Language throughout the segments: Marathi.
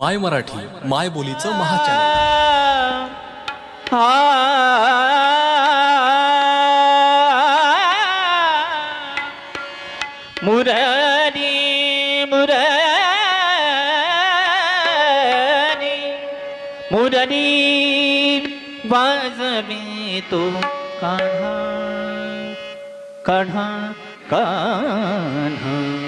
माय मराठी माय बोलीचं महाचॅनल. मुरारी मुरारी मुरारी वाजवी तो काढा काढा कान्हा.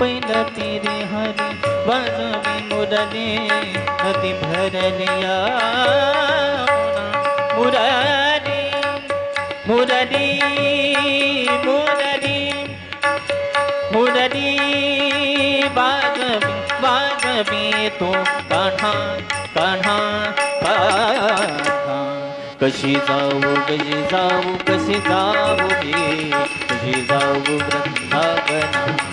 पैल तीरे हरी बाजवी मुरली नदी भरलिया मुरारी मुरली मुरली मुरली बाजवी बाजवी तो काढा काढा कशी जाऊ कशी जाऊ कशी जाऊ कशी जाऊ वृंदावना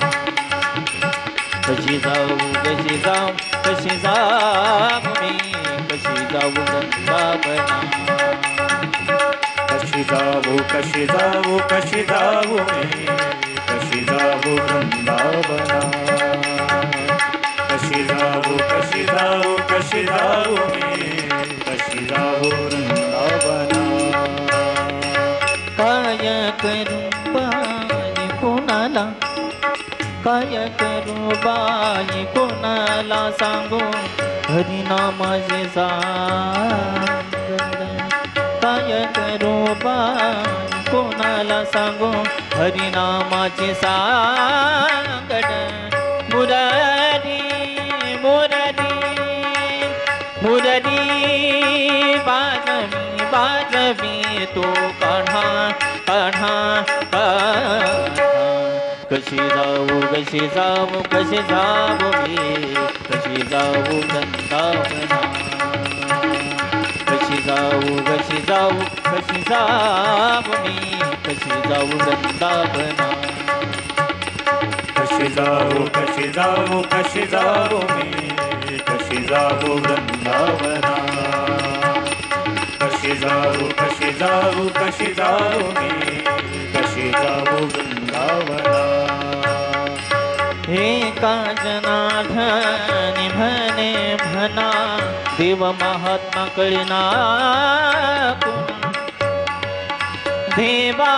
कशी जाऊ कशी जाऊ कशी जाऊ मी? कशी जाऊ कशी जाऊ कशी जाऊ कशी जाऊ मी? कशी जाऊ वृंदावना कशी जाऊ कशी जाऊ कशी जाऊ मी? कशी जाऊ वृंदावना काय करू? काय करू बाई कोणाला सांगू? हरिनामाचे सांगड काय करू बाई कोणाला सांगू? हरिनामाचे सांगड मुरारी मुरारी मुरारी बाजवी बाजवी तो काढा काढा काढा कशी जाऊ कशी जाऊ कशी जाऊ मी कशी जाऊ वृंदावना कशी जाऊ कशी जाऊ कशी जाऊ मी कशी जाऊ वृंदावना कशी जाऊ कशी जाऊ कशी जाऊ मी कशी जाऊ वृंदावना कशी जाऊ कशी जाऊ कशी जाऊ मी कशी जाऊ वृंदावना हे काजनाधनी म्हणे म्हणा देव महात्मा कळिना देवा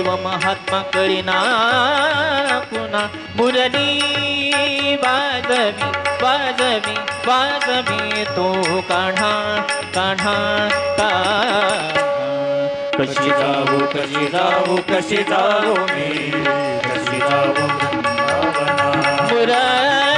देव महात्मा करिना. पुना मुरली वाजवी वाजवी वाजवी तो काढा काढा का कशी जाऊ कशी जाऊ कशी जाऊ मी? कशी जाऊ मुरा